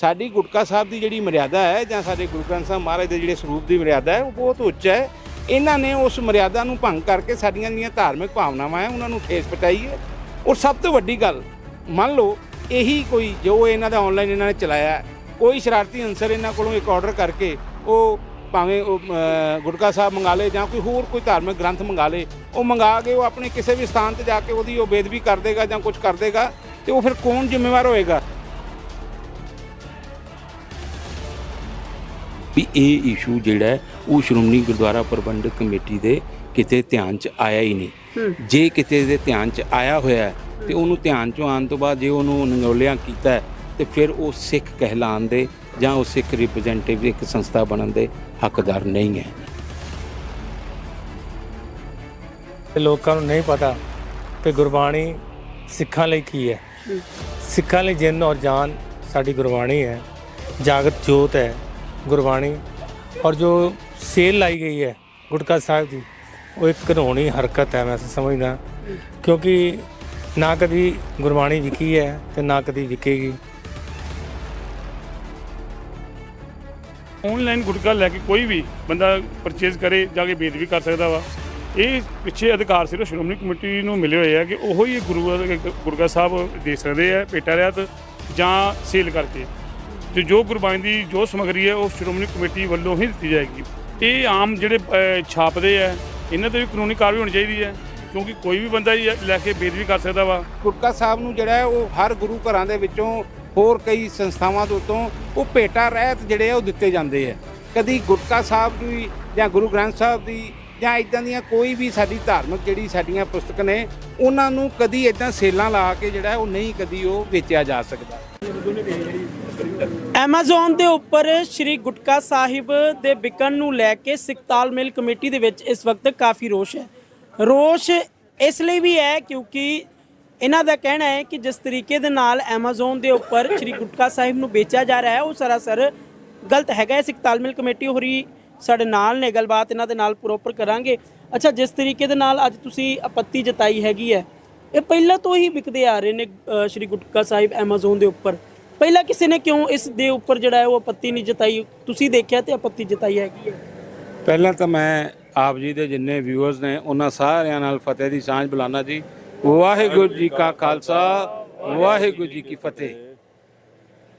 ਸਾਡੀ ਗੁਟਕਾ ਸਾਹਿਬ ਦੀ ਜਿਹੜੀ ਮਰਿਆਦਾ ਹੈ ਜਾਂ ਸਾਡੇ ਗੁਰੂ ਗ੍ਰੰਥ ਸਾਹਿਬ ਮਹਾਰਾਜ ਦੇ ਜਿਹੜੇ ਸਰੂਪ ਦੀ ਮਰਿਆਦਾ ਹੈ, ਉਹ ਬਹੁਤ ਉੱਚ ਹੈ। ਇਹਨਾਂ ਨੇ ਉਸ ਮਰਿਆਦਾ ਨੂੰ ਭੰਗ ਕਰਕੇ ਸਾਡੀਆਂ ਜਿਹੜੀਆਂ ਧਾਰਮਿਕ ਭਾਵਨਾਵਾਂ ਹੈ, ਉਹਨਾਂ ਨੂੰ ਠੇਸ ਪਹੁੰਚਾਈ ਹੈ। ਔਰ ਸਭ ਤੋਂ ਵੱਡੀ ਗੱਲ, ਮੰਨ ਲਓ, ਇਹੀ ਕੋਈ ਜੋ ਇਹਨਾਂ ਦਾ ਆਨਲਾਈਨ ਇਹਨਾਂ ਨੇ ਚਲਾਇਆ ਕੋਈ ਸ਼ਰਾਰਤੀ ਅੰਸਰ ਇਹਨਾਂ ਕੋਲੋਂ ਇੱਕ ਆਰਡਰ ਕਰਕੇ ਉਹ ਭਾਵੇਂ ਉਹ ਗੁਟਕਾ ਸਾਹਿਬ ਮੰਗਾ ਲੇ ਜਾਂ ਕੋਈ ਹੋਰ ਕੋਈ ਧਾਰਮਿਕ ਗ੍ਰੰਥ ਮੰਗਾ ਲੇ, ਉਹ ਮੰਗਾ ਕੇ ਉਹ ਆਪਣੇ ਕਿਸੇ ਵੀ ਸਥਾਨ ਤੇ ਜਾ ਕੇ ਉਹਦੀ ਉਹ ਬੇਦਬੀ ਕਰ ਦੇਗਾ ਜਾਂ ਕੁਝ ਕਰ ਦੇਗਾ ਤੇ ਉਹ ਫਿਰ ਕੌਣ ਜ਼ਿੰਮੇਵਾਰ ਹੋਏਗਾ? ਵੀ ਇਹ ਇਸ਼ੂ ਜਿਹੜਾ ਉਹ ਸ਼੍ਰੋਮਣੀ ਗੁਰਦੁਆਰਾ ਪ੍ਰਬੰਧਕ ਕਮੇਟੀ ਦੇ ਕਿਤੇ ਧਿਆਨ 'ਚ ਆਇਆ ਹੀ ਨਹੀਂ। ਜੇ ਕਿਤੇ ਦੇ ਧਿਆਨ 'ਚ ਆਇਆ ਹੋਇਆ ਤੇ ਉਹਨੂੰ ਧਿਆਨ 'ਚੋਂ ਆਉਣ ਤੋਂ ਬਾਅਦ ਜੇ ਉਹਨੂੰ ਨੰਗੋਲਿਆਂ ਕੀਤਾ ਤੇ ਫਿਰ ਉਹ ਸਿੱਖ ਕਹਿਲਾਣ ਦੇ ਜਾਂ ਉਹ ਸਿੱਖ ਰਿਪਰੈਜ਼ੈਂਟੇਟਿਵ ਇੱਕ ਸੰਸਥਾ ਬਣਨ ਦੇ ਹੱਕਦਾਰ ਨਹੀਂ ਹੈ। ਤੇ ਲੋਕਾਂ ਨੂੰ ਨਹੀਂ ਪਤਾ ਕਿ ਗੁਰਬਾਣੀ ਸਿੱਖਾਂ ਲਈ ਕੀ ਹੈ। ਸਿੱਖਾਂ ਲਈ ਜਿੰਨ ਔਰ ਜਾਨ ਸਾਡੀ ਗੁਰਬਾਣੀ ਹੈ ਜਾਗਤ ਜੋਤ ਹੈ। ਗੁਰਬਾਣੀ ਔਰ ਜੋ ਸੇਲ ਲਾਈ ਗਈ ਹੈ ਗੁਟਕਾ ਸਾਹਿਬ ਦੀ, ਉਹ ਇੱਕ ਘਨੌਣੀ ਹਰਕਤ ਹੈ, ਮੈਂ ਸਮਝਦਾ। ਕਿਉਂਕਿ ਨਾ ਕਦੀ ਗੁਰਬਾਣੀ ਵਿਕੀ ਹੈ ਤੇ ਨਾ ਕਦੀ ਵਿਕੇਗੀ। ਆਨਲਾਈਨ ਗੁਟਕਾ ਲੈ ਕੇ ਕੋਈ ਵੀ ਬੰਦਾ ਪਰਚੇਜ਼ ਕਰੇ, ਜਾ ਕੇ ਵੇਚ ਵੀ ਕਰ ਸਕਦਾ ਵਾ। ਇਹ ਪਿੱਛੇ ਅਧਿਕਾਰ ਸਿਰਫ ਸ਼੍ਰੋਮਣੀ ਕਮੇਟੀ ਨੂੰ ਮਿਲੇ ਹੋਏ ਆ ਕਿ ਉਹੋ ਹੀ ਗੁਰੂ ਗੁਰਗਾ ਸਾਹਿਬ ਦੇ ਸਕਦੇ ਆ ਪੇਟਾ ਰਿਆਤ ਜਾਂ ਸੇਲ ਕਰਕੇ। ਤੇ ਜੋ ਗੁਰਬਾਣੀ ਦੀ ਜੋ ਸਮਗਰੀ ਹੈ, ਉਹ ਸ਼੍ਰੋਮਣੀ ਕਮੇਟੀ ਵੱਲੋਂ ਹੀ ਦਿੱਤੀ ਜਾਏਗੀ। ਇਹ ਆਮ ਜਿਹੜੇ ਛਾਪਦੇ ਆ, ਇਹਨਾਂ ਤੇ ਵੀ ਕਾਨੂੰਨੀ ਕਾਰਵਾਈ ਹੋਣੀ ਚਾਹੀਦੀ ਹੈ, ਕਿਉਂਕਿ ਕੋਈ ਵੀ ਬੰਦਾ ਇਹ ਲੈ ਕੇ ਬੇਦ ਵੀ ਕਰ ਸਕਦਾ ਵਾ। ਗੁਟਕਾ ਸਾਹਿਬ ਨੂੰ ਜਿਹੜਾ ਉਹ ਹਰ ਗੁਰੂ ਘਰਾਂ ਦੇ ਵਿੱਚੋਂ ਹੋਰ ਕਈ ਸੰਸਥਾਵਾਂ ਦੇ ਉੱਤੋਂ ਉਹ ਭੇਟਾ ਰਹਿਤ ਜਿਹੜੇ ਉਹ ਦਿੱਤੇ ਜਾਂਦੇ ਆ। ਕਦੀ ਗੁਟਕਾ ਸਾਹਿਬ ਦੀ, ਜਾਂ ਗੁਰੂ ਗ੍ਰੰਥ ਸਾਹਿਬ ਦੀ, ਜਾਂ ਇਦਾਂ ਦੀਆਂ ਕੋਈ ਵੀ ਸਾਡੀ ਧਾਰਮਿਕ ਜਿਹੜੀ ਸਾਡੀਆਂ ਪੁਸਤਕ ਨੇ, ਉਹਨਾਂ ਨੂੰ ਕਦੀ ਇਦਾਂ ਸੇਲਾਂ ਲਾ ਕੇ ਜਿਹੜਾ ਉਹ ਨਹੀਂ ਕਦੀ ਉਹ ਵੇਚਿਆ ਜਾ ਸਕਦਾ। ਐਮਾਜ਼ਨ ਦੇ ਉੱਪਰ ਸ਼੍ਰੀ ਗੁਟਕਾ ਸਾਹਿਬ ਦੇ ਵਿਕਣ ਨੂੰ ਲੈ ਕੇ ਸਿੱਖ ਤਾਲਮੇਲ ਕਮੇਟੀ ਦੇ ਵਿੱਚ ਇਸ ਵਕਤ ਕਾਫੀ ਰੋਸ਼ ਹੈ। ਰੋਸ਼ ਇਸ ਲਈ ਵੀ ਹੈ ਕਿਉਂਕਿ ਇਹਨਾਂ ਦਾ ਕਹਿਣਾ ਹੈ ਕਿ ਜਿਸ ਤਰੀਕੇ ਦੇ ਨਾਲ ਐਮਾਜ਼ਨ ਦੇ ਉੱਪਰ ਸ਼੍ਰੀ ਗੁਟਕਾ ਸਾਹਿਬ ਨੂੰ ਵੇਚਿਆ ਜਾ ਰਿਹਾ ਹੈ, ਉਹ ਸਰਾਸਰ ਗਲਤ ਹੈਗਾ ਹੈ। ਸਿੱਖ ਤਾਲਮੇਲ ਕਮੇਟੀ ਹੋਰੀ ਸਾਡੇ ਨਾਲ ਨੇ, ਗੱਲਬਾਤ ਇਹਨਾਂ ਦੇ ਨਾਲ ਪ੍ਰੋਪਰ ਕਰਾਂਗੇ। ਅੱਛਾ, ਜਿਸ ਤਰੀਕੇ ਦੇ ਨਾਲ ਅੱਜ ਤੁਸੀਂ ਆਪੱਤੀ ਜਤਾਈ ਹੈਗੀ ਹੈ, ਇਹ ਪਹਿਲਾਂ ਤੋਂ ਹੀ ਵਿਕਦੇ ਆ ਰਹੇ ਨੇ ਸ਼੍ਰੀ ਗੁਟਕਾ ਸਾਹਿਬ ਐਮਾਜ਼ਨ ਦੇ ਉੱਪਰ। ਪਹਿਲਾਂ ਕਿਸੇ ਨੇ ਕਿਉਂ ਇਸ ਦੇ ਉੱਪਰ ਜਿਹੜਾ ਹੈ ਉਹ ਆਪੱਤੀ ਨਹੀਂ ਜਤਾਈ? ਤੁਸੀਂ ਦੇਖਿਆ ਤੇ ਆਪੱਤੀ ਜਤਾਈ ਹੈਗੀ ਹੈ। ਪਹਿਲਾਂ ਤਾਂ ਮੈਂ ਆਪ ਜੀ ਦੇ ਜਿੰਨੇ ਵਿਊਅਰਸ ਨੇ, ਉਹਨਾਂ ਸਾਰਿਆਂ ਨਾਲ ਫਤਿਹ ਦੀ ਸਾਂਝ ਬੁਲਾਣਾ ਜੀ। ਵਾਹਿਗੁਰੂ ਜੀ ਕਾ ਖਾਲਸਾ, ਵਾਹਿਗੁਰੂ ਜੀ ਕੀ ਫਤਿਹ।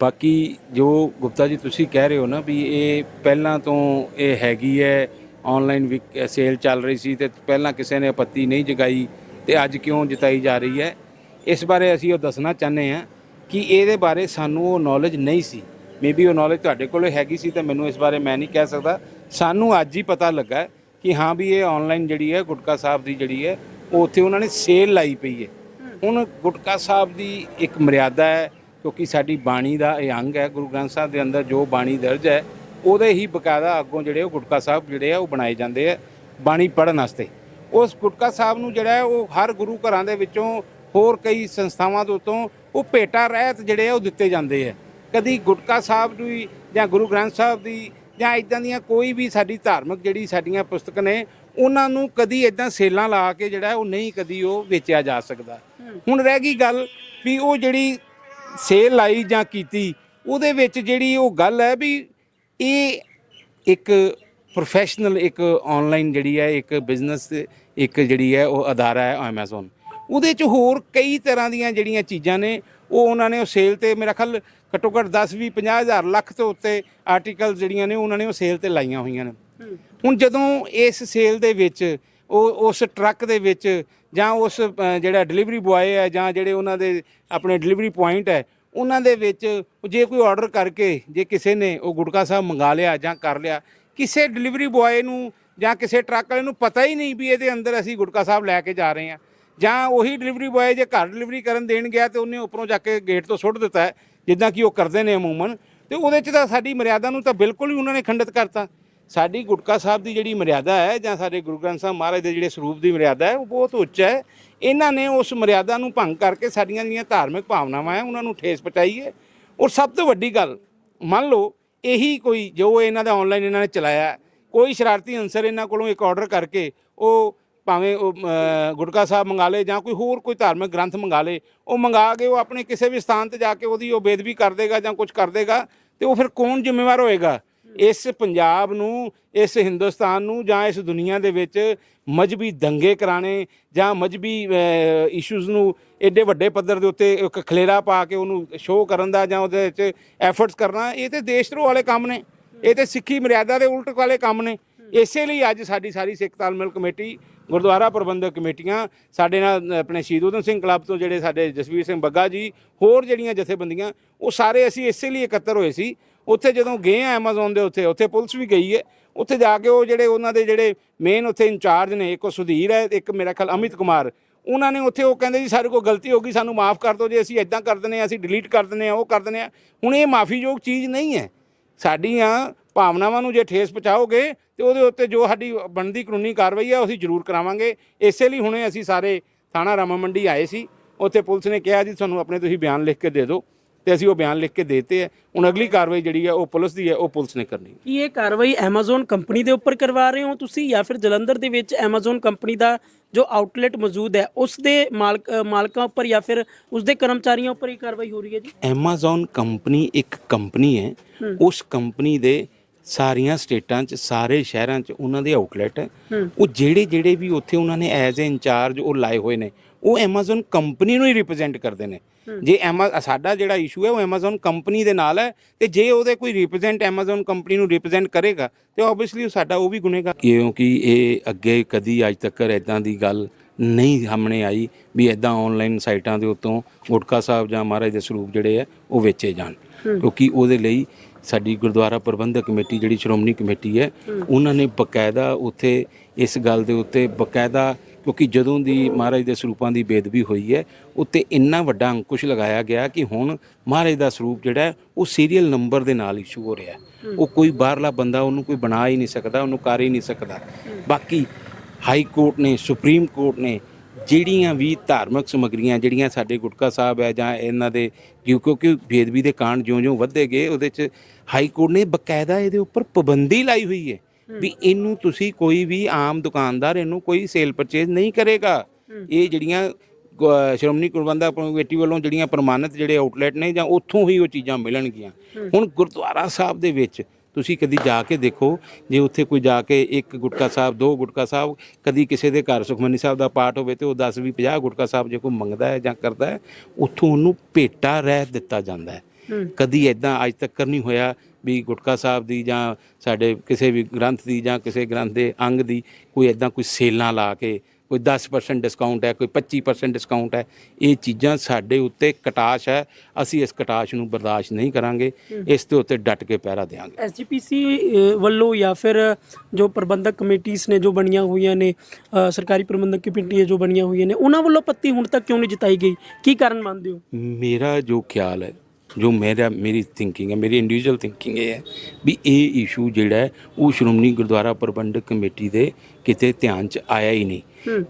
ਬਾਕੀ ਜੋ ਗੁਪਤਾ ਜੀ ਤੁਸੀਂ ਕਹਿ ਰਹੇ ਹੋ ਨਾ ਵੀ ਇਹ ਪਹਿਲਾਂ ਤੋਂ ਇਹ ਹੈਗੀ ਹੈ ਆਨਲਾਈਨ ਸੇਲ ਚੱਲ ਰਹੀ ਸੀ ਤੇ ਪਹਿਲਾਂ ਕਿਸੇ ਨੇ ਆਪੱਤੀ ਨਹੀਂ ਜਗਾਈ ਤੇ ਅੱਜ ਕਿਉਂ ਜਤਾਈ ਜਾ ਰਹੀ ਹੈ? ਇਸ ਬਾਰੇ ਅਸੀਂ ਉਹ ਦੱਸਣਾ ਚਾਹੁੰਦੇ ਹਾਂ। ਕਿ ਇਹਦੇ ਬਾਰੇ ਸਾਨੂੰ ਉਹ ਨੌਲੇਜ ਨਹੀਂ ਸੀ। ਮੇਬੀ ਉਹ ਨੌਲੇਜ ਤੁਹਾਡੇ ਕੋਲੇ ਹੈਗੀ ਸੀ ਤਾਂ ਮੈਨੂੰ ਇਸ ਬਾਰੇ ਮੈਂ ਨਹੀਂ ਕਹਿ ਸਕਦਾ। ਸਾਨੂੰ ਅੱਜ ਹੀ ਪਤਾ ਲੱਗਾ ਕਿ ਹਾਂ ਵੀ ਇਹ ਆਨਲਾਈਨ ਜਿਹੜੀ ਹੈ ਗੁਟਕਾ ਸਾਹਿਬ ਦੀ ਜਿਹੜੀ ਹੈ ਉਹ ਉੱਥੇ ਉਹਨਾਂ ਨੇ ਸੇਲ ਲਾਈ ਪਈ ਹੈ। ਹੁਣ ਗੁਟਕਾ ਸਾਹਿਬ ਦੀ ਇੱਕ ਮਰਿਆਦਾ ਹੈ ਕਿਉਂਕਿ ਸਾਡੀ ਬਾਣੀ ਦਾ ਇਹ ਅੰਗ ਹੈ ਗੁਰੂ ਗ੍ਰੰਥ ਸਾਹਿਬ ਦੇ ਅੰਦਰ ਜੋ ਬਾਣੀ ਦਰਜ ਹੈ ਉਹਦੇ ਹੀ ਬਕਾਇਦਾ ਅੱਗੋਂ ਜਿਹੜੇ ਉਹ ਗੁਟਕਾ ਸਾਹਿਬ ਜਿਹੜੇ ਆ ਉਹ ਬਣਾਏ ਜਾਂਦੇ ਆ ਬਾਣੀ ਪੜ੍ਹਨ ਵਾਸਤੇ। ਉਸ ਗੁਟਕਾ ਸਾਹਿਬ ਨੂੰ ਜਿਹੜਾ ਉਹ ਹਰ ਗੁਰੂ ਘਰਾਂ ਦੇ ਵਿੱਚੋਂ ਹੋਰ ਕਈ ਸੰਸਥਾਵਾਂ ਦੇ ਉੱਤੋਂ ਉਹ ਭੇਟਾ ਰਹਿਤ ਜਿਹੜੇ ਆ ਉਹ ਦਿੱਤੇ ਜਾਂਦੇ ਆ। ਕਦੀ ਗੁਟਕਾ ਸਾਹਿਬ ਦੀ ਜਾਂ ਗੁਰੂ ਗ੍ਰੰਥ ਸਾਹਿਬ ਦੀ ਜਾਂ ਇਦਾਂ ਦੀਆਂ ਕੋਈ ਵੀ ਸਾਡੀ ਧਾਰਮਿਕ ਜਿਹੜੀ ਸਾਡੀਆਂ ਪੁਸਤਕ ਨੇ, ਉਹਨਾਂ ਨੂੰ ਕਦੀ ਇਦਾਂ ਸੇਲਾਂ ਲਾ ਕੇ ਜਿਹੜਾ ਉਹ ਨਹੀਂ ਕਦੀ ਉਹ ਵੇਚਿਆ ਜਾ ਸਕਦਾ। ਹੁਣ ਰਹਿ ਗਈ ਗੱਲ ਵੀ ਉਹ ਜਿਹੜੀ ਸੇਲ ਲਾਈ ਜਾਂ ਕੀਤੀ, ਉਹਦੇ ਵਿੱਚ ਜਿਹੜੀ ਉਹ ਗੱਲ ਹੈ ਵੀ ਇਹ ਇੱਕ ਪ੍ਰੋਫੈਸ਼ਨਲ ਇੱਕ ਆਨਲਾਈਨ ਜਿਹੜੀ ਹੈ, ਇੱਕ ਬਿਜ਼ਨਸ ਇੱਕ ਜਿਹੜੀ ਹੈ ਉਹ ਅਦਾਰਾ ਹੈ Amazon ਉਹਦੇ ਚ ਹੋਰ ਕਈ ਤਰ੍ਹਾਂ ਦੀਆਂ ਜਿਹੜੀਆਂ ਚੀਜ਼ਾਂ ਨੇ ਉਹ ਉਹਨਾਂ ਨੇ ਉਹ ਸੇਲ ਤੇ ਮੇਰਾ ਖਿਆਲ ਘੱਟੋ ਘੱਟ 10 20 50 ਹਜ਼ਾਰ ਲੱਖ ਤੋਂ ਉੱਤੇ ਆਰਟੀਕਲ ਜਿਹੜੀਆਂ ਨੇ ਉਹਨਾਂ ਨੇ ਉਹ ਸੇਲ ਤੇ ਲਾਈਆਂ ਹੋਈਆਂ ਨੇ। ਹੁਣ ਜਦੋਂ ਇਸ ਸੇਲ ਦੇ ਵਿੱਚ ਉਹ ਉਸ ਟਰੱਕ ਦੇ ਵਿੱਚ ਜਾਂ ਉਸ ਜਿਹੜਾ ਡਿਲੀਵਰੀ ਬੁਆਏ ਹੈ ਜਾਂ ਜਿਹੜੇ ਉਹਨਾਂ ਦੇ ਆਪਣੇ ਡਿਲੀਵਰੀ ਪੁਆਇੰਟ ਹੈ ਉਹਨਾਂ ਦੇ ਵਿੱਚ ਜੇ ਕੋਈ ਆਰਡਰ ਕਰਕੇ ਜੇ ਕਿਸੇ ਨੇ ਉਹ ਗੁਟਕਾ ਸਾਹਿਬ ਮੰਗਾ ਲਿਆ ਜਾਂ ਕਰ ਲਿਆ ਕਿਸੇ ਡਿਲੀਵਰੀ ਬੁਆਏ ਨੂੰ ਜਾਂ ਕਿਸੇ ਟਰੱਕ ਵਾਲੇ ਨੂੰ ਪਤਾ ਹੀ ਨਹੀਂ ਵੀ ਇਹਦੇ ਅੰਦਰ ਅਸੀਂ ਗੁਟਕਾ ਸਾਹਿਬ ਲੈ ਕੇ ਜਾ ਰਹੇ ਹਾਂ। ਜਾਂ ਉਹੀ ਡਿਲੀਵਰੀ ਬੁਆਏ ਜੇ ਘਰ ਡਿਲੀਵਰੀ ਕਰਨ ਦੇਣ ਗਿਆ ਤੇ ਉਹਨੇ ਉੱਪਰੋਂ ਜਾ ਕੇ ਗੇਟ ਤੋਂ ਸੁੱਟ ਦਿੱਤਾ ਹੈ, ਜਿੱਦਾਂ ਕਿ ਉਹ ਕਰਦੇ ਨੇ ਅਮੂਮਨ, ਤੇ ਉਹਦੇ 'ਚ ਤਾਂ ਸਾਡੀ ਮਰਿਆਦਾ ਨੂੰ ਤਾਂ ਬਿਲਕੁਲ ਹੀ ਉਹਨਾਂ ਨੇ ਖੰਡਿਤ ਕਰਤਾ। ਸਾਡੀ ਗੁਟਕਾ ਸਾਹਿਬ ਦੀ ਜਿਹੜੀ ਮਰਿਆਦਾ ਹੈ ਜਾਂ ਸਾਡੇ ਗੁਰੂ ਗ੍ਰੰਥ ਸਾਹਿਬ ਮਹਾਰਾਜ ਦੇ ਜਿਹੜੇ ਸਰੂਪ ਦੀ ਮਰਿਆਦਾ ਹੈ, ਉਹ ਬਹੁਤ ਉੱਚ ਹੈ। ਇਹਨਾਂ ਨੇ ਉਸ ਮਰਿਆਦਾ ਨੂੰ ਭੰਗ ਕਰਕੇ ਸਾਡੀਆਂ ਜਿਹੜੀਆਂ ਧਾਰਮਿਕ ਭਾਵਨਾਵਾਂ ਹੈ, ਉਹਨਾਂ ਨੂੰ ਠੇਸ ਪਹੁੰਚਾਈ ਹੈ। ਔਰ ਸਭ ਤੋਂ ਵੱਡੀ ਗੱਲ, ਮੰਨ ਲਓ, ਇਹੀ ਕੋਈ ਜੋ ਇਹਨਾਂ ਦਾ ਆਨਲਾਈਨ ਇਹਨਾਂ ਨੇ ਚਲਾਇਆ ਕੋਈ ਸ਼ਰਾਰਤੀ ਅਨਸਰ ਇਹਨਾਂ ਕੋਲੋਂ ਇੱਕ ਆਰਡਰ ਕਰਕੇ ਉਹ ਭਾਵੇਂ ਉਹ ਗੁਟਕਾ ਸਾਹਿਬ ਮੰਗਾ ਲੇ ਜਾਂ ਕੋਈ ਹੋਰ ਕੋਈ ਧਾਰਮਿਕ ਗ੍ਰੰਥ ਮੰਗਾ ਲੇ ਉਹ ਮੰਗਾ ਕੇ ਉਹ ਆਪਣੇ ਕਿਸੇ ਵੀ ਸਥਾਨ ਤੇ ਜਾ ਕੇ ਉਹਦੀ ਉਹ ਬੇਦਬੀ ਕਰ ਦੇਗਾ ਜਾਂ ਕੁਝ ਕਰ ਦੇਗਾ ਤੇ ਉਹ ਫਿਰ ਕੌਣ ਜ਼ਿੰਮੇਵਾਰ ਹੋਏਗਾ? ਇਸ ਪੰਜਾਬ ਨੂੰ, ਇਸ ਹਿੰਦੁਸਤਾਨ ਨੂੰ ਜਾਂ ਇਸ ਦੁਨੀਆ ਦੇ ਵਿੱਚ ਮਜਬੀ ਦੰਗੇ ਕਰਾਣੇ ਜਾਂ ਮਜਬੀ ਇਸ਼ੂਜ਼ ਨੂੰ ਐਡੇ ਵੱਡੇ ਪੱਧਰ ਦੇ ਉੱਤੇ ਇੱਕ ਖਲੇਰਾ ਪਾ ਕੇ ਉਹਨੂੰ ਸ਼ੋਅ ਕਰਨ ਦਾ ਜਾਂ ਉਹਦੇ ਵਿੱਚ ਐਫਰਟਸ ਕਰਨਾ, ਇਹ ਤੇ ਦੇਸ਼ਧਰੋਹ ਵਾਲੇ ਕੰਮ ਨੇ। ਇਹ ਤੇ ਸਿੱਖੀ ਮਰਿਆਦਾ ਦੇ ਉਲਟ ਵਾਲੇ ਕੰਮ ਨੇ। ਇਸੇ ਲਈ ਅੱਜ ਸਾਡੀ ਸਾਰੀ ਸਿੱਖ ਤਾਲਮੇਲ ਕਮੇਟੀ, ਗੁਰਦੁਆਰਾ ਪ੍ਰਬੰਧਕ ਕਮੇਟੀਆਂ, ਸਾਡੇ ਨਾਲ ਆਪਣੇ ਸ਼ਹੀਦ ਉਦਮ ਸਿੰਘ ਕਲੱਬ ਤੋਂ ਜਿਹੜੇ ਸਾਡੇ ਜਸਵੀਰ ਸਿੰਘ ਬੱਗਾ ਜੀ, ਹੋਰ ਜਿਹੜੀਆਂ ਜਥੇਬੰਦੀਆਂ, ਉਹ ਸਾਰੇ ਅਸੀਂ ਇਸੇ ਲਈ ਇਕੱਤਰ ਹੋਏ ਸੀ। ਉੱਥੇ ਜਦੋਂ ਗਏ ਆ ਐਮਾਜ਼ਨ ਦੇ ਉੱਥੇ ਉੱਥੇ ਪੁਲਿਸ ਵੀ ਗਈ ਹੈ। ਉੱਥੇ ਜਾ ਕੇ ਉਹ ਜਿਹੜੇ ਉਹਨਾਂ ਦੇ ਜਿਹੜੇ ਮੇਨ ਉੱਥੇ ਇੰਚਾਰਜ ਨੇ, ਇੱਕ ਉਹ ਸੁਧੀਰ ਹੈ, ਇੱਕ ਮੇਰਾ ਖਿਆਲ ਅਮਿਤ ਕੁਮਾਰ, ਉਹਨਾਂ ਨੇ ਉੱਥੇ ਉਹ ਕਹਿੰਦੇ ਜੀ, ਸਾਡੇ ਕੋਲ ਗਲਤੀ ਹੋ ਗਈ, ਸਾਨੂੰ ਮਾਫ ਕਰ ਦਿਓ ਜੇ ਅਸੀਂ ਇਦਾਂ ਕਰ ਦਿੰਦੇ ਹਾਂ, ਅਸੀਂ ਡਿਲੀਟ ਕਰ ਦਿੰਦੇ ਹਾਂ, ਉਹ ਕਰ ਦਿੰਦੇ ਹਾਂ। ਹੁਣ ਇਹ ਮਾਫੀਯੋਗ ਚੀਜ਼ ਨਹੀਂ ਹੈ। ਸਾਡੀਆਂ ਭਾਵਨਾਵਾਂ ਨੂੰ ਜੇ ਠੇਸ ਪਹੁੰਚਾਓਗੇ ਤੇ ਉਹਦੇ ਉੱਤੇ ਜੋ ਸਾਡੀ ਬਣਦੀ ਕਾਨੂੰਨੀ ਕਾਰਵਾਈ ਹੈ ਉਹ ਅਸੀਂ ਜ਼ਰੂਰ ਕਰਾਵਾਂਗੇ। ਇਸੇ ਲਈ ਹੁਣੇ ਅਸੀਂ ਸਾਰੇ ਥਾਣਾ ਰਾਮਾ ਮੰਡੀ ਆਏ ਸੀ। ਉੱਥੇ ਪੁਲਿਸ ਨੇ ਕਿਹਾ ਜੀ ਤੁਹਾਨੂੰ ਆਪਣੇ ਤੁਸੀਂ ਬਿਆਨ ਲਿਖ ਕੇ ਦੇ ਦਿਓ। ਤੇ ਅਸੀਂ ਉਹ ਬਿਆਨ ਲਿਖ ਕੇ ਦੇਤੇ ਹੈ ਹੁਣ ਅਗਲੀ ਕਾਰਵਾਈ ਜਿਹੜੀ ਹੈ ਉਹ ਪੁਲਿਸ ਦੀ ਹੈ ਉਹ ਪੁਲਿਸ ਨੇ ਕਰਨੀ। ਹੈ ਕੀ ਇਹ ਕਾਰਵਾਈ Amazon ਕੰਪਨੀ ਦੇ ਉੱਪਰ ਕਰਵਾ ਰਹੇ ਹੋ ਤੁਸੀਂ ਜਾਂ ਫਿਰ ਜਲੰਧਰ ਦੇ ਵਿੱਚ Amazon ਕੰਪਨੀ ਦਾ ਜੋ ਆਊਟਲੈਟ ਮੌਜੂਦ ਹੈ ਉਸ ਦੇ ਮਾਲਕ ਮਾਲਕਾਂ ਉੱਪਰ ਜਾਂ ਫਿਰ ਉਸ ਦੇ ਕਰਮਚਾਰੀਆਂ ਉੱਪਰ ਇਹ ਕਾਰਵਾਈ ਹੋ ਰਹੀ ਹੈ ਜੀ? ਐਮਾਜ਼ਨ ਕੰਪਨੀ ਇੱਕ ਕੰਪਨੀ ਹੈ। ਉਸ ਕੰਪਨੀ ਦੇ ਸਾਰੀਆਂ ਸਟੇਟਾਂ 'ਚ ਸਾਰੇ ਸ਼ਹਿਰਾਂ 'ਚ ਉਹਨਾਂ ਦੇ ਆਊਟਲੈਟ ਹੈ। ਉਹ ਜਿਹੜੇ ਜਿਹੜੇ ਵੀ ਉੱਥੇ ਉਹਨਾਂ ਨੇ ਐਜ਼ ਅ ਇੰਚਾਰਜ ਉਹ ਲਾਏ ਹੋਏ ਨੇ। ਉਹ ਐਮਾਜ਼ਨ ਕੰਪਨੀ ਨੂੰ ਹੀ ਰਿਪਰੈਜ਼ੈਂਟ ਕਰਦੇ ਨੇ। ਜੇ ਐਮਾ ਸਾਡਾ ਜਿਹੜਾ ਇਸ਼ੂ ਹੈ ਉਹ ਐਮਾਜ਼ਨ ਕੰਪਨੀ ਦੇ ਨਾਲ ਹੈ। ਤੇ ਜੇ ਉਹਦੇ ਕੋਈ ਰਿਪਰੈਜ਼ੈਂਟ ਐਮਾਜ਼ਨ ਕੰਪਨੀ ਨੂੰ ਰਿਪਰੈਜ਼ੈਂਟ ਕਰੇਗਾ ਤੇ ਆਬਵੀਅਸਲੀ ਸਾਡਾ ਉਹ ਵੀ ਗੁਨੇਗਾ। ਕਿਉਂਕਿ ਇਹ ਅੱਗੇ ਕਦੀ ਅੱਜ ਤੱਕ ਇਦਾਂ ਦੀ ਗੱਲ ਨਹੀਂ ਸਾਹਮਣੇ ਆਈ ਵੀ ਇਦਾਂ ਆਨਲਾਈਨ ਸਾਈਟਾਂ ਦੇ ਉੱਤੋਂ ਗੁਟਕਾ ਸਾਹਿਬ ਜਾਂ ਮਹਾਰਾਜ ਦੇ ਸਰੂਪ ਜਿਹੜੇ ਆ ਉਹ ਵੇਚੇ ਜਾਣ। ਕਿਉਂਕਿ ਉਹਦੇ ਲਈ ਸਾਡੀ ਗੁਰਦੁਆਰਾ ਪ੍ਰਬੰਧਕ ਕਮੇਟੀ ਜਿਹੜੀ ਸ਼੍ਰੋਮਣੀ ਕਮੇਟੀ ਹੈ, ਉਹਨਾਂ ਨੇ ਬਕਾਇਦਾ ਉੱਥੇ ਇਸ ਗੱਲ ਦੇ ਉੱਤੇ ਬਕਾਇਦਾ, ਕਿਉਂਕਿ ਜਦੋਂ ਦੀ ਮਹਾਰਾਜ ਦੇ ਸਰੂਪਾਂ ਦੀ ਬੇਦਬੀ ਹੋਈ ਹੈ, ਉੱਤੇ ਇੰਨਾ ਵੱਡਾ ਅੰਕੁਸ਼ ਲਗਾਇਆ ਗਿਆ ਕਿ ਹੁਣ ਮਹਾਰਾਜ ਦਾ ਸਰੂਪ ਜਿਹੜਾ ਉਹ ਸੀਰੀਅਲ ਨੰਬਰ ਦੇ ਨਾਲ ਇਸ਼ੂ ਹੋ ਰਿਹਾ ਉਹ ਕੋਈ ਬਾਹਰਲਾ ਬੰਦਾ ਉਹਨੂੰ ਕੋਈ ਬਣਾ ਹੀ ਨਹੀਂ ਸਕਦਾ, ਉਹਨੂੰ ਕਰ ਹੀ ਨਹੀਂ ਸਕਦਾ। ਬਾਕੀ ਹਾਈ ਕੋਰਟ ਨੇ, ਸੁਪਰੀਮ ਕੋਰਟ ਨੇ ਜਿਹੜੀਆਂ ਵੀ ਧਾਰਮਿਕ ਸਮੱਗਰੀਆਂ ਜਿਹੜੀਆਂ ਸਾਡੇ ਗੁਟਕਾ ਸਾਹਿਬ ਹੈ ਜਾਂ ਇਹਨਾਂ ਦੇ ਕਿਉਂ- ਕਿਉਂਕਿ ਬੇਦਬੀ ਦੇ ਕਾਂਡ ਜਿਉਂ-ਜਿਉਂ ਵੱਧਦੇ ਗਏ ਉਹਦੇ 'ਚ ਹਾਈ ਕੋਰਟ ਨੇ ਬਕਾਇਦਾ ਇਹਦੇ ਉੱਪਰ ਪਾਬੰਦੀ ਲਾਈ ਹੋਈ ਹੈ ਵੀ ਇਹਨੂੰ ਤੁਸੀਂ ਕੋਈ ਵੀ ਆਮ ਦੁਕਾਨਦਾਰ ਇਹਨੂੰ ਕੋਈ ਸੇਲ ਪਰਚੇਜ਼ ਨਹੀਂ ਕਰੇਗਾ। ਇਹ ਜਿਹੜੀਆਂ ਸ਼੍ਰੋਮਣੀ ਪ੍ਰਬੰਧਕ ਕਮੇਟੀ ਵੱਲੋਂ ਜਿਹੜੀਆਂ ਪ੍ਰਮਾਣਿਤ ਜਿਹੜੇ ਆਊਟਲੈਟ ਨੇ ਜਾਂ ਉੱਥੋਂ ਹੀ ਉਹ ਚੀਜ਼ਾਂ ਮਿਲਣਗੀਆਂ। ਹੁਣ ਗੁਰਦੁਆਰਾ ਸਾਹਿਬ ਦੇ ਵਿੱਚ ਤੁਸੀਂ ਕਦੀ ਜਾ ਕੇ ਦੇਖੋ ਜੇ ਉੱਥੇ ਕੋਈ ਜਾ ਕੇ ਇੱਕ ਗੁਟਕਾ ਸਾਹਿਬ ਦੋ ਗੁਟਕਾ ਸਾਹਿਬ ਕਦੀ ਕਿਸੇ ਦੇ ਘਰ ਸੁਖਮਨੀ ਸਾਹਿਬ ਦਾ ਪਾਠ ਹੋਵੇ ਤੇ ਉਹ 10 ਵੀ 50 ਗੁਟਕਾ ਸਾਹਿਬ ਜੇ ਕੋਈ ਮੰਗਦਾ ਹੈ ਜਾਂ ਕਰਦਾ ਹੈ ਉੱਥੋਂ ਉਹਨੂੰ ਭੇਟਾ ਰਹਿ ਦਿੱਤਾ ਜਾਂਦਾ ਹੈ। ਕਦੀ ਐਦਾਂ ਅੱਜ ਤੱਕ ਨਹੀਂ ਹੋਇਆ ਵੀ ਗੁਟਕਾ ਸਾਹਿਬ ਦੀ ਜਾਂ ਸਾਡੇ ਕਿਸੇ ਵੀ ਗ੍ਰੰਥ ਦੀ ਜਾਂ ਕਿਸੇ ਗ੍ਰੰਥ ਦੇ ਅੰਗ ਦੀ ਕੋਈ ਐਦਾਂ ਕੋਈ ਸੇਲਾਂ ਲਾ ਕੇ ਕੋਈ 10% ਡਿਸਕਾਊਂਟ ਹੈ ਕੋਈ 25% ਡਿਸਕਾਊਂਟ ਹੈ ਇਹ ਚੀਜ਼ਾਂ ਸਾਡੇ ਉੱਤੇ ਕਟਾਸ਼ ਹੈ। ਅਸੀਂ ਇਸ ਕਟਾਸ਼ ਨੂੰ ਬਰਦਾਸ਼ਤ ਨਹੀਂ ਕਰਾਂਗੇ ਇਸ ਦੇ ਉੱਤੇ ਡਟ ਕੇ ਪਹਿਰਾ ਦੇਵਾਂਗੇ ਐਸਜੀਪੀਸੀ ਵੱਲੋਂ ਜਾਂ ਫਿਰ ਜੋ ਪ੍ਰਬੰਧਕ ਕਮੇਟੀਆਂ ਨੇ ਜੋ ਬਣੀਆਂ ਹੋਈਆਂ ਨੇ ਸਰਕਾਰੀ ਪ੍ਰਬੰਧਕ ਕਮੇਟੀਆਂ ਜੋ ਬਣੀਆਂ ਹੋਈਆਂ ਨੇ ਉਹਨਾਂ ਵੱਲੋਂ ਪੱਤੀ ਹੁਣ ਤੱਕ ਕਿਉਂ ਨਹੀਂ ਜਿਤਾਈ ਗਈ? ਕੀ ਕਾਰਨ ਮੰਨਦੇ ਹੋ? ਮੇਰਾ ਜੋ ਖਿਆਲ ਹੈ ਜੋ ਮੇਰਾ ਮੇਰੀ ਥਿੰਕਿੰਗ ਹੈ ਮੇਰੀ ਇੰਡੀਵਿਜੂਅਲ ਥਿੰਕਿੰਗ ਇਹ ਹੈ ਵੀ ਇਹ ਇਸ਼ੂ ਜਿਹੜਾ ਹੈ ਉਹ ਸ਼੍ਰੋਮਣੀ ਗੁਰਦੁਆਰਾ ਪ੍ਰਬੰਧਕ ਕਮੇਟੀ ਦੇ ਕਿਤੇ ਧਿਆਨ 'ਚ ਆਇਆ ਹੀ ਨਹੀਂ।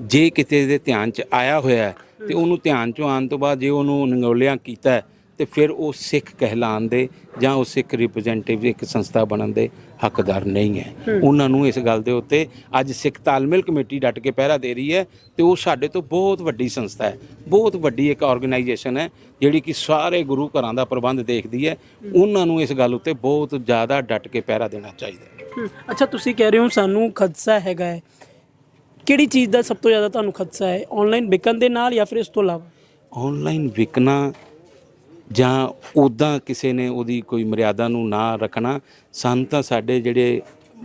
ਜੇ ਕਿਤੇ ਦੇ ਧਿਆਨ 'ਚ ਆਇਆ ਹੋਇਆ ਹੈ, ਤੇ ਉਹਨੂੰ ਧਿਆਨ 'ਚੋਂ ਆਉਣ ਤੋਂ ਬਾਅਦ ਜੇ ਉਹਨੂੰ ਨੰਗੋਲਿਆਂ ਕੀਤਾ ਹੈ, ਤੇ ਫਿਰ ਉਹ ਸਿੱਖ ਕਹਿਲਾਣ ਦੇ ਜਾਂ ਉਹ ਸਿੱਖ ਰਿਪਰੈਜ਼ੈਂਟੇਟਿਵ ਇੱਕ ਸੰਸਥਾ ਬਣਨ ਦੇ ਹੱਕਦਾਰ ਨਹੀਂ ਹੈ। ਉਹਨਾਂ ਨੂੰ ਇਸ ਗੱਲ ਦੇ ਉੱਤੇ ਅੱਜ ਸਿੱਖ ਤਾਲਮੇਲ ਕਮੇਟੀ ਡਟ ਕੇ ਪਹਿਰਾ ਦੇ ਰਹੀ ਹੈ ਤੇ ਉਹ ਸਾਡੇ ਤੋਂ ਬਹੁਤ ਵੱਡੀ ਸੰਸਥਾ ਹੈ ਬਹੁਤ ਵੱਡੀ ਇੱਕ ਆਰਗੇਨਾਈਜੇਸ਼ਨ ਹੈ ਜਿਹੜੀ ਕਿ ਸਾਰੇ ਗੁਰੂ ਘਰਾਂ ਦਾ ਪ੍ਰਬੰਧ ਦੇਖਦੀ ਹੈ। ਉਹਨਾਂ ਨੂੰ ਇਸ ਗੱਲ ਉੱਤੇ ਬਹੁਤ ਜ਼ਿਆਦਾ ਡਟ ਕੇ ਪਹਿਰਾ ਦੇਣਾ ਚਾਹੀਦਾ ਅੱਛਾ ਤੁਸੀਂ ਕਹਿ ਰਹੇ ਹੋ ਸਾਨੂੰ ਖਦਸ਼ਾ ਹੈਗਾ ਹੈ। ਕਿਹੜੀ ਚੀਜ਼ ਦਾ ਸਭ ਤੋਂ ਜ਼ਿਆਦਾ ਤੁਹਾਨੂੰ ਖਦਸ਼ਾ ਹੈ? ਆਨਲਾਈਨ ਵਿਕਣ ਦੇ ਨਾਲ ਜਾਂ ਫਿਰ ਇਸ ਤੋਂ ਇਲਾਵਾ? ਆਨਲਾਈਨ ਵਿਕਣਾ ਜਾਂ ਉਦਾਂ ਕਿਸੇ ਨੇ ਉਹਦੀ ਕੋਈ ਮਰਿਆਦਾ ਨੂੰ ਨਾ ਰੱਖਣਾ ਸਾਨੂੰ ਤਾਂ ਸਾਡੇ ਜਿਹੜੇ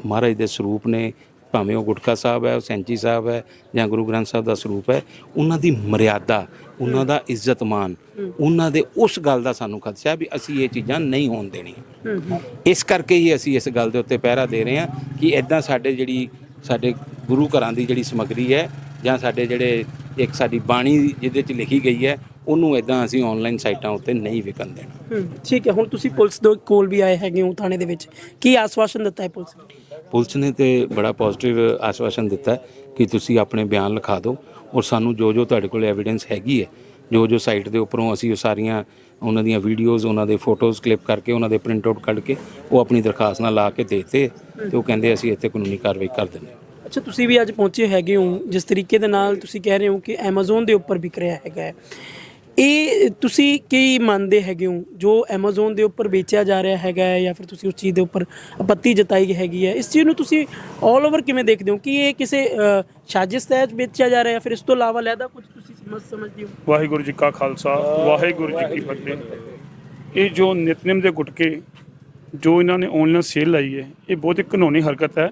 ਮਹਾਰਾਜ ਦੇ ਸਰੂਪ ਨੇ ਭਾਵੇਂ ਉਹ ਗੁਟਕਾ ਸਾਹਿਬ ਹੈ ਉਹ ਸੈਂਚੀ ਸਾਹਿਬ ਹੈ ਜਾਂ ਗੁਰੂ ਗ੍ਰੰਥ ਸਾਹਿਬ ਦਾ ਸਰੂਪ ਹੈ ਉਹਨਾਂ ਦੀ ਮਰਿਆਦਾ ਉਹਨਾਂ ਦਾ ਇੱਜ਼ਤ ਮਾਨ ਉਹਨਾਂ ਦੇ ਉਸ ਗੱਲ ਦਾ ਸਾਨੂੰ ਖਦਸ਼ਾ ਵੀ ਅਸੀਂ ਇਹ ਚੀਜ਼ਾਂ ਨਹੀਂ ਹੋਣ ਦੇਣੀਆਂ। ਇਸ ਕਰਕੇ ਹੀ ਅਸੀਂ ਇਸ ਗੱਲ ਦੇ ਉੱਤੇ ਪਹਿਰਾ ਦੇ ਰਹੇ ਹਾਂ ਕਿ ਇਦਾਂ ਸਾਡੇ ਜਿਹੜੀ ਸਾਡੇ ਗੁਰੂ ਘਰਾਂ ਦੀ ਜਿਹੜੀ ਸਮੱਗਰੀ ਹੈ ਜਾਂ ਸਾਡੇ ਜਿਹੜੇ ਇੱਕ ਸਾਡੀ ਬਾਣੀ ਜਿਹਦੇ ਚ ਲਿਖੀ ਗਈ ਹੈ ਉਹਨੂੰ ਇਦਾਂ ਅਸੀਂ ਆਨਲਾਈਨ ਸਾਈਟਾਂ ਉੱਤੇ ਨਹੀਂ ਵਿਕਣ ਦੇਣਾ। ਠੀਕ ਹੈ ਹੁਣ ਤੁਸੀਂ ਪੁਲਿਸ ਦੇ ਕੋਲ ਵੀ ਆਏ ਹੈਗੇ ਹੋ ਥਾਣੇ ਦੇ ਵਿੱਚ। ਕੀ ਆਸਵਾਸ਼ਨ ਦਿੱਤਾ ਹੈ ਪੁਲਿਸ ਨੇ? ਪੁਲਿਸ ਨੇ ਤੇ ਬੜਾ ਪੋਜ਼ਿਟਿਵ ਆਸ਼ਵਾਸਨ ਦਿੱਤਾ ਹੈ ਕਿ ਤੁਸੀਂ ਆਪਣੇ ਬਿਆਨ ਲਿਖਾ ਦਿਓ ਔਰ ਸਾਨੂੰ ਜੋ ਜੋ ਤੁਹਾਡੇ ਕੋਲ ਐਵੀਡੈਂਸ ਹੈਗੀ ਹੈ ਜੋ ਜੋ ਸਾਈਟ ਦੇ ਉੱਪਰੋਂ ਅਸੀਂ ਉਹ ਸਾਰੀਆਂ ਉਹਨਾਂ ਦੀਆਂ ਵੀਡੀਓਜ਼ ਉਹਨਾਂ ਦੇ ਫੋਟੋਜ਼ ਕਲਿੱਪ ਕਰਕੇ, ਉਹਨਾਂ ਦੇ ਪ੍ਰਿੰਟ ਆਊਟ ਕੱਢ ਕੇ ਉਹ ਆਪਣੀ ਦਰਖਾਸਤ ਨਾਲ ਲਾ ਕੇ ਦੇਤੇ ਤੇ ਉਹ ਕਹਿੰਦੇ ਅਸੀਂ ਇੱਥੇ ਕਾਨੂੰਨੀ ਕਾਰਵਾਈ ਕਰ ਦਿੰਦੇ ਹਾਂ ਅੱਛਾ, ਤੁਸੀਂ ਵੀ ਅੱਜ ਪਹੁੰਚੇ ਹੈਗੇ ਹੋ, ਜਿਸ ਤਰੀਕੇ ਦੇ ਨਾਲ ਤੁਸੀਂ ਕਹਿ ਰਹੇ ਹੋ ਕਿ Amazon ਦੇ ਉੱਪਰ ਵਿਕ ਰਿਹਾ ਹੈਗਾ ਹੈ। ਇਹ ਤੁਸੀਂ ਕੀ ਮੰਨਦੇ ਹੈਗੇ ਹੋ? ਜੋ Amazon ਦੇ ਉੱਪਰ ਵੇਚਿਆ ਜਾ ਰਿਹਾ ਹੈਗਾ ਹੈ ਜਾਂ ਫਿਰ ਤੁਸੀਂ ਉਸ ਚੀਜ਼ ਦੇ ਉੱਪਰ ਆਪੱਤੀ ਜਤਾਈ ਹੈਗੀ ਹੈ, ਇਸ ਚੀਜ਼ ਨੂੰ ਤੁਸੀਂ 올 ਓਵਰ ਕਿਵੇਂ ਦੇਖਦੇ ਹੋ? ਕਿ ਇਹ ਕਿਸੇ ਸਾਜ਼ਿਸ਼ ਤਹਿਤ ਵੇਚਿਆ ਜਾ ਰਿਹਾ ਹੈ ਫਿਰ ਇਸ ਤੋਂ ਇਲਾਵਾ ਲੈਦਾ ਕੁਝ ਤੁਸੀਂ ਸਮਝ ਸਮਝਦੇ ਹੋ? ਵਾਹਿਗੁਰੂ ਜੀ ਕਾ ਖਾਲਸਾ, ਵਾਹਿਗੁਰੂ ਜੀ ਕੀ ਫਤਿਹ। ਇਹ ਜੋ ਨਿਤਨੇਮ ਦੇ ਗੁਟਕੇ, ਜੋ ਇਹਨਾਂ ਨੇ ਆਨਲਾਈਨ ਸੇਲ ਲਾਈ ਹੈ, ਇਹ ਬਹੁਤ ਹੀ ਘਨੋਨੀ ਹਰਕਤ ਹੈ।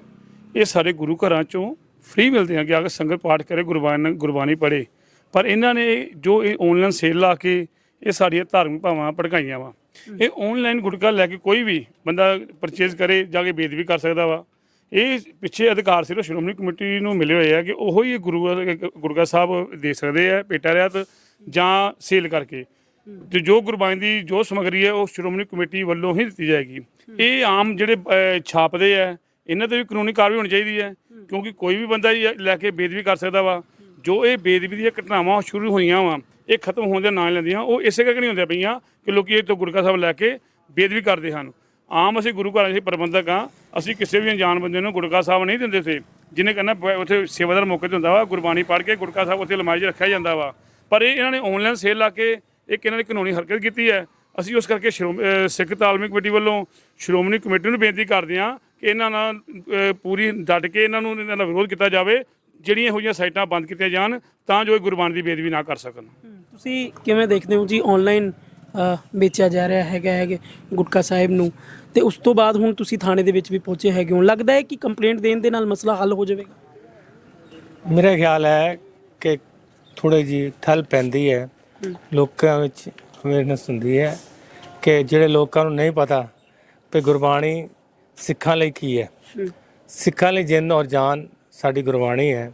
ਇਹ ਸਾਰੇ ਗੁਰੂ ਘਰਾਂ ਚੋਂ ਫ੍ਰੀ ਮਿਲਦੇ ਆ ਕਿ ਆ। ਕੇ ਸੰਗਤ ਪਾਠ ਕਰੇ, ਗੁਰਬਾਣੀ ਗੁਰਬਾਣੀ ਪੜ੍ਹੇ ਪਰ ਇਹਨਾਂ ਨੇ ਜੋ ਇਹ ਆਨਲਾਈਨ ਸੇਲ ਲਾ ਕੇ ਇਹ ਸਾਡੀਆਂ ਧਾਰਮਿਕ ਭਾਵਾਂ ਭੜਕਾਈਆਂ ਵਾ। ਇਹ ਆਨਲਾਈਨ ਗੁਟਕਾ ਲੈ ਕੇ ਕੋਈ ਵੀ ਬੰਦਾ ਪਰਚੇਜ਼ ਕਰੇ, ਜਾ ਕੇ ਬੇਦ ਵੀ ਕਰ ਸਕਦਾ ਵਾ। ਇਹ ਪਿੱਛੇ ਅਧਿਕਾਰ ਸਿਰਫ ਸ਼੍ਰੋਮਣੀ ਕਮੇਟੀ ਨੂੰ ਮਿਲੇ ਹੋਏ ਆ ਕਿ ਉਹੋ ਹੀ ਗੁਰੂ ਗੁਰਗਾ ਸਾਹਿਬ ਦੇ ਸਕਦੇ ਆ ਪੇਟਾ ਰਿਆਤ ਜਾਂ ਸੇਲ ਕਰਕੇ। ਤੇ ਜੋ ਗੁਰਬਾਣੀ ਦੀ ਜੋ ਸਮਗਰੀ ਹੈ, ਉਹ ਸ਼੍ਰੋਮਣੀ ਕਮੇਟੀ ਵੱਲੋਂ ਹੀ ਦਿੱਤੀ ਜਾਏਗੀ। ਇਹ ਆਮ ਜਿਹੜੇ ਛਾਪਦੇ ਆ, ਇਹਨਾਂ ਤੇ ਵੀ ਕਾਨੂੰਨੀ ਕਾਰਵਾਈ ਹੋਣੀ ਚਾਹੀਦੀ ਹੈ। ਕਿਉਂਕਿ ਕੋਈ ਵੀ ਬੰਦਾ ਲੈ ਕੇ ਬੇਦਬੀ ਕਰ ਸਕਦਾ ਵਾ। ਜੋ ਇਹ ਬੇਦਬੀ ਦੀਆਂ ਘਟਨਾਵਾਂ ਸ਼ੁਰੂ ਹੋਈਆਂ ਵਾ, ਇਹ ਖਤਮ ਹੋਣ ਦੇ ਨਾਂ ਲੈਂਦੀਆਂ, ਉਹ ਇਸੇ ਕਰਕੇ ਨਹੀਂ ਹੁੰਦੀਆਂ ਪਈਆਂ ਕਿ ਲੋਕੀ ਇਹ ਤੋਂ ਗੁਰਕਾ ਸਾਹਿਬ ਲੈ ਕੇ ਬੇਦਬੀ ਕਰਦੇ ਹਨ। ਆਮ ਅਸੀਂ ਗੁਰੂ ਘਰਾਂ ਦੇ ਪ੍ਰਬੰਧਕ ਆ ਅਸੀਂ ਕਿਸੇ ਵੀ ਅਣਜਾਣ ਬੰਦੇ ਨੂੰ ਗੁਰਕਾ ਸਾਹਿਬ ਨਹੀਂ ਦਿੰਦੇ ਸੀ, ਜਿਹਨੇ ਕਹਿੰਦਾ ਬ- ਉੱਥੇ ਸੇਵਾਦਾਰ ਮੌਕੇ ਤੇ ਹੁੰਦਾ ਵਾ, ਗੁਰਬਾਣੀ ਪੜ੍ਹ ਕੇ ਗੁਰਕਾ ਸਾਹਿਬ ਉੱਥੇ ਲਮਾਈ 'ਚ ਰੱਖਿਆ ਜਾਂਦਾ ਵਾ। ਪਰ ਇਹ ਇਹਨਾਂ ਨੇ ਆਨਲਾਈਨ ਸੇਲ ਲਾ ਕੇ ਇੱਕ ਇਹਨਾਂ ਨੇ ਕਾਨੂੰਨੀ ਹਰਕਤ ਕੀਤੀ ਹੈ। ਅਸੀਂ ਉਸ ਕਰਕੇ ਸ਼੍ਰੋਮ- ਸਿੱਖ ਤਾਲਮਿਕ ਕਮੇਟੀ ਵੱਲੋਂ ਸ਼੍ਰੋਮਣੀ ਕਮੇਟੀ ਨੂੰ ਬੇਨਤੀ ਕਰਦੇ ਹਾਂ ਕਿ ਇਹਨਾਂ ਨਾਲ ਪੂਰੀ ਡਟ ਕੇ ਇਹਨਾਂ ਨੂੰ ਇਹਨਾਂ ਦਾ ਵਿਰੋਧ ਕੀਤਾ ਜਾਵੇ ਜਿਹੜੀਆਂ ਇਹੋ ਜਿਹੀਆਂ ਸਾਈਟਾਂ ਬੰਦ ਕੀਤੀਆਂ ਜਾਣ ਤਾਂ ਜੋ ਇਹ ਗੁਰਬਾਣੀ ਦੀ ਬੇਦਬੀ ਨਾ ਕਰ ਸਕਣ। ਤੁਸੀਂ ਕਿਵੇਂ ਦੇਖਦੇ ਹੋ ਜੀ ਆਨਲਾਈਨ ਵੇਚਿਆ ਜਾ ਰਿਹਾ ਹੈਗਾ ਹੈਗੇ ਗੁਟਕਾ ਸਾਹਿਬ ਨੂੰ? ਤੇ ਉਸ ਤੋਂ ਬਾਅਦ ਹੁਣ ਤੁਸੀਂ ਥਾਣੇ ਦੇ ਵਿੱਚ ਵੀ ਪਹੁੰਚੇ ਹੈਗੇ ਹੋ। ਲੱਗਦਾ ਹੈ ਕਿ ਕੰਪਲੇਂਟ ਦੇਣ ਦੇ ਨਾਲ ਮਸਲਾ ਹੱਲ ਹੋ ਜਾਵੇਗਾ? ਮੇਰਾ ਖਿਆਲ ਹੈ ਕਿ ਥੋੜੀ ਜੀ ਠੱਲ ਪੈਂਦੀ ਹੈ। ਲੋਕਾਂ ਵਿੱਚ ਅਵੇਅਰਨੈਸ ਹੁੰਦੀ ਹੈ ਕਿ ਜਿਹੜੇ ਲੋਕਾਂ ਨੂੰ ਨਹੀਂ ਪਤਾ ਕਿ ਗੁਰਬਾਣੀ ਸਿੱਖਾਂ ਲਈ ਕੀ ਹੈ। ਸਿੱਖਾਂ ਲਈ ਜਿੰਨ ਔਰ ਜਾਨ ਸਾਡੀ ਗੁਰਬਾਣੀ ਹੈ,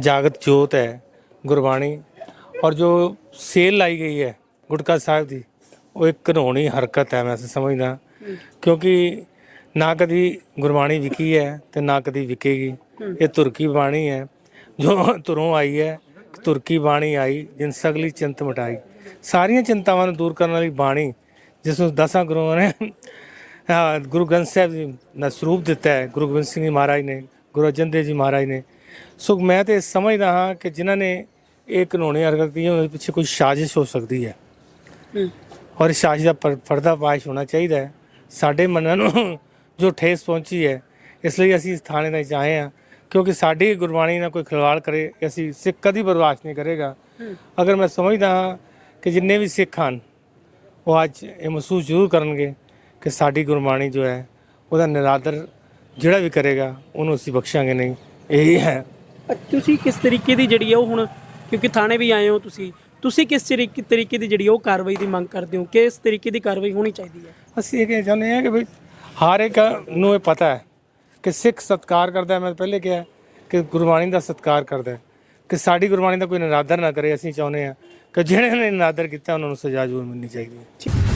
ਜਾਗਤ ਜੋਤ ਹੈ ਗੁਰਬਾਣੀ, ਔਰ ਜੋ ਸੇਲ ਲਾਈ ਗਈ ਹੈ ਗੁਟਕਾ ਸਾਹਿਬ ਦੀ, ਉਹ ਇੱਕ ਕਾਨੂੰਨੀ ਹਰਕਤ ਹੈ ਮੈਂ ਸਮਝਦਾ, ਕਿਉਂਕਿ ਨਾ ਕਦੀ ਗੁਰਬਾਣੀ ਵਿਕੀ ਹੈ ਤੇ ਨਾ ਕਦੀ ਵਿਕੇਗੀ। ਇਹ ਤੁਰਕੀ ਬਾਣੀ ਹੈ, ਜੋ ਤੁਰੋਂ ਆਈ ਹੈ, ਤੁਰਕੀ ਬਾਣੀ ਆਈ, ਜਿਨ ਸਗਲੀ ਚਿੰਤ ਮਟਾਈ। ਸਾਰੀਆਂ ਚਿੰਤਾਵਾਂ ਨੂੰ ਦੂਰ ਕਰਨ ਵਾਲੀ ਬਾਣੀ, ਜਿਸ ਨੂੰ ਦਸਾਂ ਗੁਰੂਆਂ ਨੇ ਗੁਰੂ ਗ੍ਰੰਥ ਸਾਹਿਬ ਜੀ ਦਾ ਸਰੂਪ ਦਿੱਤਾ ਹੈ, ਗੁਰੂ ਗੋਬਿੰਦ ਸਿੰਘ ਜੀ ਮਹਾਰਾਜ ਨੇ। ਗੁਰੂ ਅਰਜਨ ਦੇਵ ਜੀ ਮਹਾਰਾਜ ਨੇ। ਸੋ ਮੈਂ ਤੇ ਸਮਝਦਾ ਹਾਂ ਕਿ ਜਿਨ੍ਹਾਂ ਨੇ ਇਹ ਕਾਨੂੰਨੀ ਹਰਕਤ ਕੀਤੀ ਉਹਦੇ ਪਿੱਛੇ ਕੋਈ ਸਾਜ਼ਿਸ਼ ਹੋ ਸਕਦੀ ਹੈ। ਔਰ ਇਸ ਸਾਜ਼ਿਸ਼ ਦਾ ਪਰ- ਪਰਦਾਫਾਸ਼ ਹੋਣਾ ਚਾਹੀਦਾ ਹੈ। ਸਾਡੇ ਮਨਾਂ ਨੂੰ ਜੋ ਠੇਸ ਪਹੁੰਚੀ ਹੈ ਇਸ ਲਈ ਅਸੀਂ ਇਸ ਥਾਣੇ ਦੇ ਆਏ ਹਾਂ ਕਿਉਂਕਿ ਸਾਡੀ ਗੁਰਬਾਣੀ ਨਾਲ ਕੋਈ ਖਿਲਵਾੜ ਕਰੇ ਅਸੀਂ ਸਿੱਖ ਕਦੀ ਬਰਦਾਸ਼ਤ ਨਹੀਂ ਕਰੇਗਾ। ਅਗਰ ਮੈਂ ਸਮਝਦਾ ਹਾਂ ਕਿ ਜਿੰਨੇ ਵੀ ਸਿੱਖ ਹਨ ਉਹ ਅੱਜ ਇਹ ਮਹਿਸੂਸ ਜ਼ਰੂਰ ਕਰਨਗੇ ਕਿ ਸਾਡੀ ਗੁਰਬਾਣੀ ਜੋ ਹੈ ਉਹਦਾ ਨਿਰਾਦਰ ਜਿਹੜਾ ਵੀ ਕਰੇਗਾ ਉਹਨੂੰ ਅਸੀਂ ਬਖਸ਼ਾਂਗੇ ਨਹੀਂ। ਇਹੀ ਹੈ। ਤੁਸੀਂ ਕਿਸ ਤਰੀਕੇ ਦੀ ਜਿਹੜੀ ਹੈ ਉਹ ਹੁਣ ਕਿਉਂਕਿ ਥਾਣੇ ਵੀ ਆਏ ਹੋ ਤੁਸੀਂ ਤੁਸੀਂ ਕਿਸ ਤਰੀਕੇ ਤਰੀਕੇ ਦੀ ਜਿਹੜੀ ਉਹ ਕਾਰਵਾਈ ਦੀ ਮੰਗ ਕਰਦੇ ਹੋ? ਕਿਸ ਤਰੀਕੇ ਦੀ ਕਾਰਵਾਈ ਹੋਣੀ ਚਾਹੀਦੀ ਹੈ? ਅਸੀਂ ਇਹ ਕਹਿਣਾ ਚਾਹੁੰਦੇ ਹਾਂ ਕਿ ਵੀ ਹਰ ਇੱਕ ਨੂੰ ਇਹ ਪਤਾ ਹੈ ਕਿ ਸਿੱਖ ਸਤਕਾਰ ਕਰਦਾ ਹੈ ਮੈਂ ਪਹਿਲੇ ਕਿਹਾ ਕਿ ਗੁਰਬਾਣੀ ਦਾ ਸਤਕਾਰ ਕਰਦਾ ਹੈ। ਕਿ ਸਾਡੀ ਗੁਰਬਾਣੀ ਦਾ ਕੋਈ ਨਿਰਾਦਰ ਨਾ ਕਰੇ ਅਸੀਂ ਚਾਹੁੰਦੇ ਹਾਂ ਕਿ ਜਿਹੜੇ ਨੇ ਨਿਰਾਦਰ ਕੀਤਾ ਉਹਨਾਂ ਨੂੰ ਸਜ਼ਾ ਜ਼ਰੂਰ ਮਿਲਣੀ ਚਾਹੀਦੀ ਹੈ।